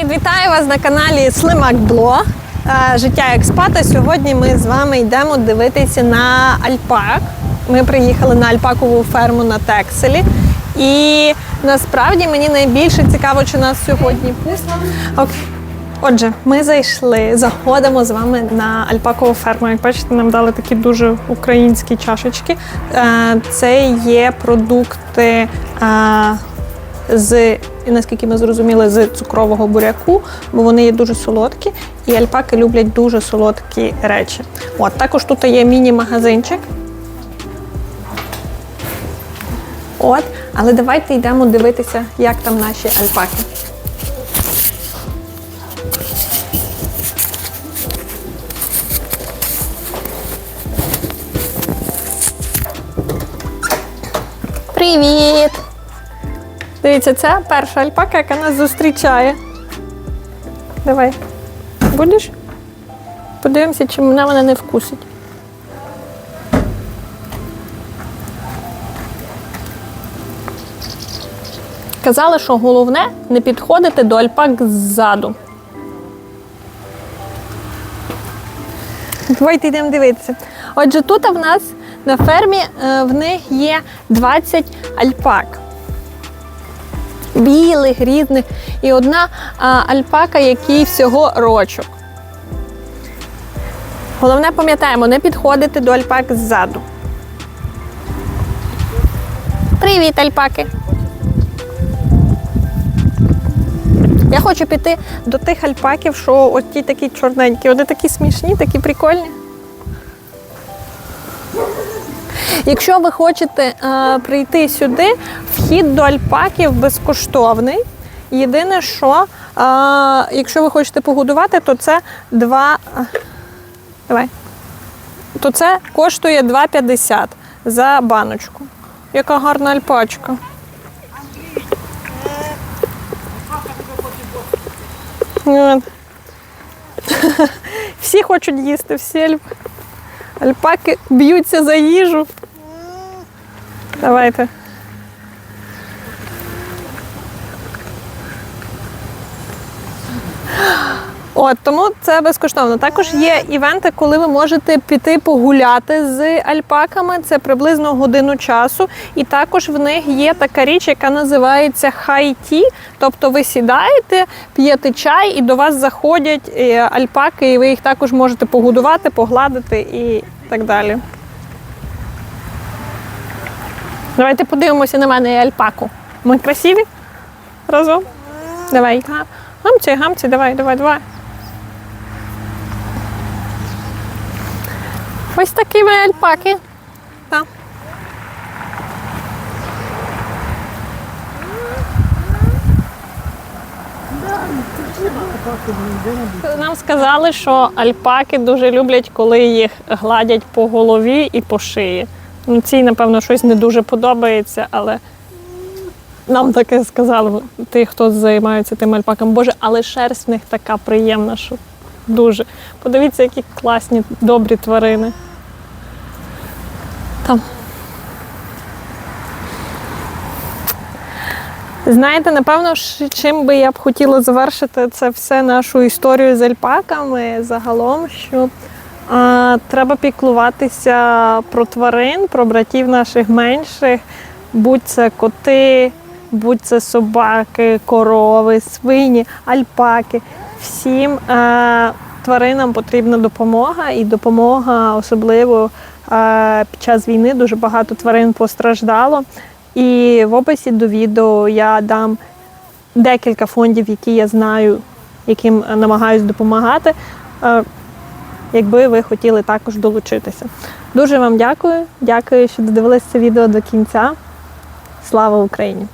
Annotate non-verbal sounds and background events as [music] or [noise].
Привіт, вітаю вас на каналі Слимак Блог. е, Життя експата. Сьогодні ми з вами йдемо дивитися на альпак. Ми приїхали на альпакову ферму на Текселі. І насправді мені найбільше цікаво, чи нас сьогодні. Окей. Отже, ми зайшли, заходимо з вами на альпакову ферму. Як бачите, нам дали такі дуже українські чашечки. Е, Це є продукти е, з, наскільки ми зрозуміли, з цукрового буряку, бо вони є дуже солодкі, і альпаки люблять дуже солодкі речі. От також тут є міні-магазинчик. От, але давайте йдемо дивитися, як там наші альпаки. Привіт! Дивіться, це перша альпака, яка нас зустрічає. Давай. Будеш? Подивимося, чи мене вона не вкусить. Казали, що головне не підходити до альпак ззаду. Давайте йдемо дивитися. Отже, тут в нас на фермі е, в них є 20 альпак. Білих, різних. І одна альпака, якій всього рочок. Головне, пам'ятаємо, не підходити до альпак ззаду. Привіт, альпаки! Я хочу піти до тих альпаків, що от ті такі чорненькі. Вони такі смішні, такі прикольні. Якщо ви хочете е, прийти сюди, вхід до альпаків безкоштовний. Єдине, що е, якщо ви хочете погодувати, то це 2. е, Давай. То це коштує 2,50 за баночку. Яка гарна альпачка. [laughs] Всі хочуть їсти, всі альп... альпаки б'ються за їжу. Давайте. От тому це безкоштовно. Також є івенти, коли ви можете піти погуляти з альпаками. Це приблизно годину часу. І також в них є така річ, яка називається хай-ті. Тобто ви сідаєте, п'єте чай, і до вас заходять е, альпаки, і ви їх також можете погодувати, погладити і так далі. Давайте подивимося на мене і альпаку. Ми красиві? Разом? Давай. Гамці, гамці, давай, давай, давай. Ось такі ми альпаки. Так. Нам сказали, що альпаки дуже люблять, коли їх гладять по голові і по шиї. Цій, напевно, щось не дуже подобається, але нам таке сказали, ті, хто займається тим альпаком. Боже, але шерсть в них така приємна, що дуже. Подивіться, які класні, добрі тварини. Там. Знаєте, напевно, чим би я б хотіла завершити це все нашу історію з альпаками загалом, що треба піклуватися про тварин, про братів наших менших, будь це коти, будь це собаки, корови, свині, альпаки. Всім е, тваринам потрібна допомога, і допомога особливо е, під час війни дуже багато тварин постраждало. І в описі до відео я дам декілька фондів, які я знаю, яким намагаюсь допомагати. Якби ви хотіли також долучитися. Дуже вам дякую. Дякую, що додивилися це відео до кінця. Слава Україні!